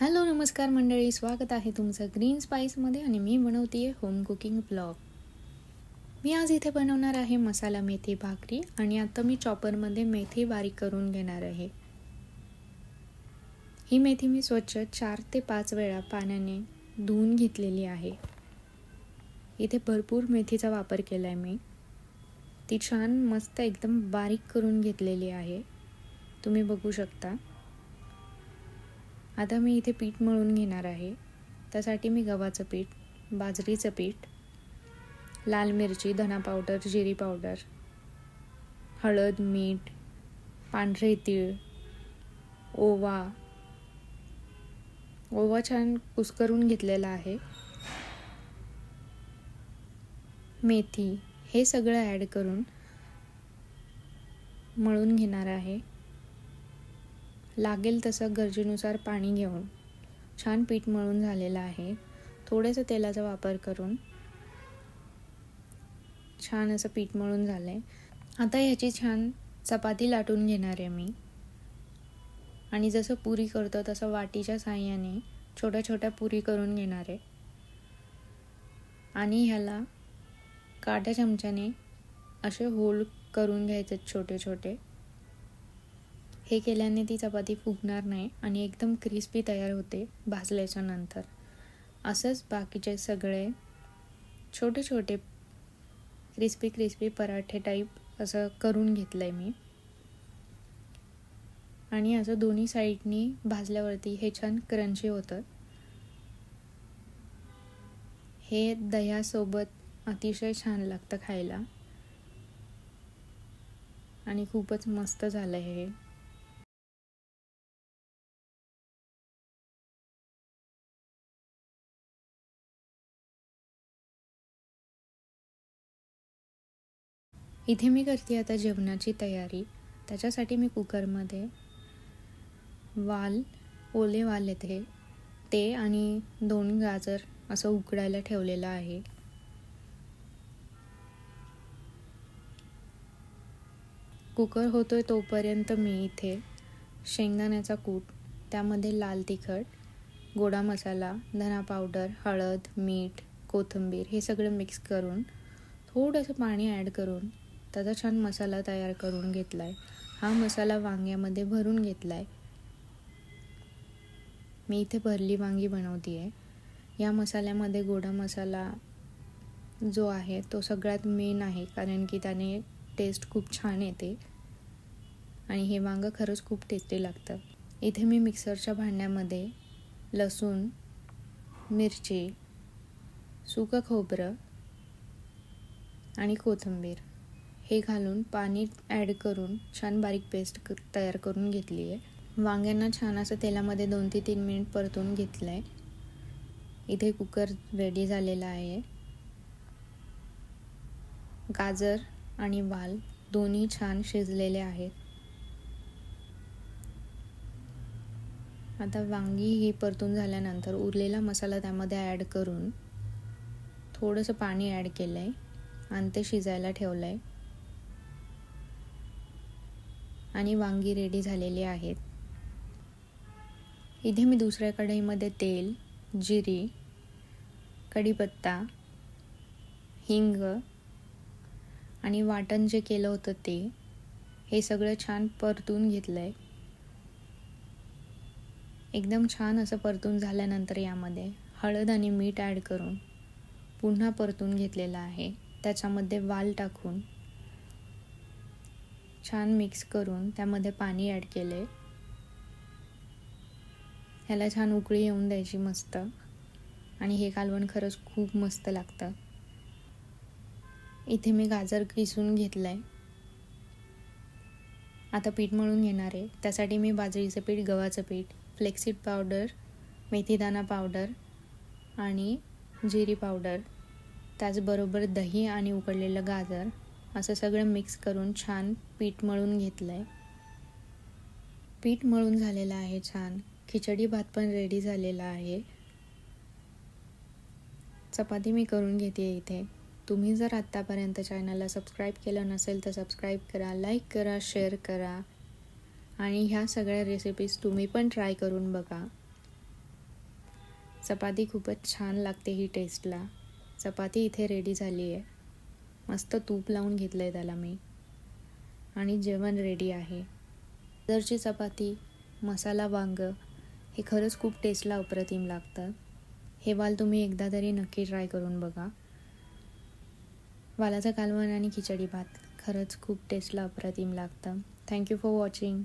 Hello नमस्कार मंडळी स्वागत आहे तुमचं ग्रीन स्पाईसमध्ये आणि मी बनवते होम कुकिंग ब्लॉग मी आज इथे बनवणार आहे मसाला मेथी भाकरी आणि आता मी चॉपरमध्ये मेथी बारीक करून घेणार आहे. ही मेथी मी स्वच्छ चार ते पाच वेळा पाण्याने धुवून घेतलेली आहे. इथे भरपूर मेथीचा वापर केला आहे मी. ती छान मस्त एकदम बारीक करून घेतलेली आहे. तुम्ही बघू शकता. आता मी इथे पीठ मळून घेणार आहे. त्यासाठी मी गव्हाचं पीठ बाजरीचं पीठ लाल मिरची धना पावडर जिरी पावडर हळद मीठ पांढरे तीळ ओवा. ओवा छान कुस्करून घेतलेला आहे. मेथी हे सगळं ॲड करून मळून घेणार आहे. लागेल तसं गरजेनुसार पाणी घेऊन. छान पीठ मळून झालेलं आहे. थोडंसं तेलाचा वापर करून छान असं पीठ मळून झालं आहे आता ह्याची छान चपाती लाटून घेणार आहे मी. आणि जसं पुरी करतो तसं वाटीच्या साह्याने छोट्या छोट्या पुरी करून घेणार आहे. आणि ह्याला काट्या चमच्याने असे होल करून घ्यायचे छोटे छोटे हे केल्याने ती चपाती फुगणार नाही आणि एकदम क्रिस्पी तयार होते भाजल्याच्या नंतर. असंच बाकीचे सगळे छोटे छोटे क्रिस्पी क्रिस्पी पराठे टाईप असं करून घेतलं आहे मी. आणि असं दोन्ही साईडनी भाजल्यावरती हे छान क्रंची होतं. हे दह्यासोबत अतिशय छान लागतं खायला. आणि खूपच मस्त झालं हे. इथे मी करते आता जेवणाची तयारी. त्याच्यासाठी मी कुकरमध्ये वाल ओले वाल येते. ते आणि दोन गाजर असं उकडायला ठेवलेलं आहे. कुकर होतोय तोपर्यंत मी इथे शेंगदाण्याचा कूट त्यामध्ये लाल तिखट गोडा मसाला धना पावडर हळद मीठ कोथिंबीर हे सगळं मिक्स करून थोडंसं पाणी ॲड करून त्याचा छान मसाला तयार करून घेतला आहे हा मसाला वांग्यामध्ये भरून घेतला आहे मी इथे भरली वांगी बनवते आहे या मसाल्यामध्ये गोडा मसाला जो आहे तो सगळ्यात मेन आहे कारण की त्याने टेस्ट खूप छान येते. आणि हे वांगं खरंच खूप टेस्टी लागतं. इथे मी मिक्सरच्या भांड्यामध्ये लसूण मिरची सुकं खोबरं आणि कोथिंबीर हे घालून पाणी ॲड करून छान बारीक पेस्ट क तयार करून घेतली आहे. वांग्यांना छान असं तेलामध्ये दोन ते तीन मिनिट परतून घेतलं आहे इथे कुकर रेडी झालेला आहे. गाजर आणि वाल दोन्ही छान शिजलेले आहेत. आता वांगी ही परतून झाल्यानंतर उरलेला मसाला त्यामध्ये ॲड करून थोडंसं पाणी ॲड केलं आहे आणि ते शिजायला ठेवलं आहे आणि वांगी रेडी झालेली आहेत. इथे मी दुसऱ्या कढईमध्ये तेल जिरी कढीपत्ता हिंग आणि वाटण जे केलं होतं ते हे सगळं छान परतून घेतलं आहे एकदम छान असं परतून झाल्यानंतर यामध्ये हळद आणि मीठ ॲड करून पुन्हा परतून घेतलेलं आहे. त्याच्यामध्ये वाल टाकून छान मिक्स करून त्यामध्ये पाणी ॲड केले. ह्याला छान उकळी येऊन द्यायची मस्त. आणि हे कालवण खरंच खूप मस्त लागतं. इथे मी गाजर किसून घेतलं आहे आता पीठ मळून घेणार आहे. त्यासाठी मी बाजरीचं पीठ गव्हाचं पीठ फ्लेक्सीड पावडर मेथीदाणा पावडर आणि जिरी पावडर त्याचबरोबर दही आणि उकडलेलं गाजर असं सगळं मिक्स करून छान पीठ मळून घेतलं आहे पीठ मळून झालेलं आहे छान. खिचडी भात पण रेडी झालेला आहे. चपाती मी करून घेते इथे. तुम्ही जर आत्तापर्यंत चॅनलला सबस्क्राईब केलं नसेल तर सबस्क्राईब करा लाईक करा शेअर करा. आणि ह्या सगळ्या रेसिपीज तुम्ही पण ट्राय करून बघा. चपाती खूपच छान लागते ही टेस्टला चपाती इथे रेडी झाली आहे. मस्त तूप लावून घेतलं आहे त्याला मी. आणि जेवण रेडी आहे. जरची चपाती मसाला वांग हे खरंच खूप टेस्टला अप्रतिम लागतं हे वाल तुम्ही एकदा तरी नक्की ट्राय करून बघा. वालाचं कालवण आणि खिचडी भात खरंच खूप टेस्टला अप्रतिम लागतं. Thank you for watching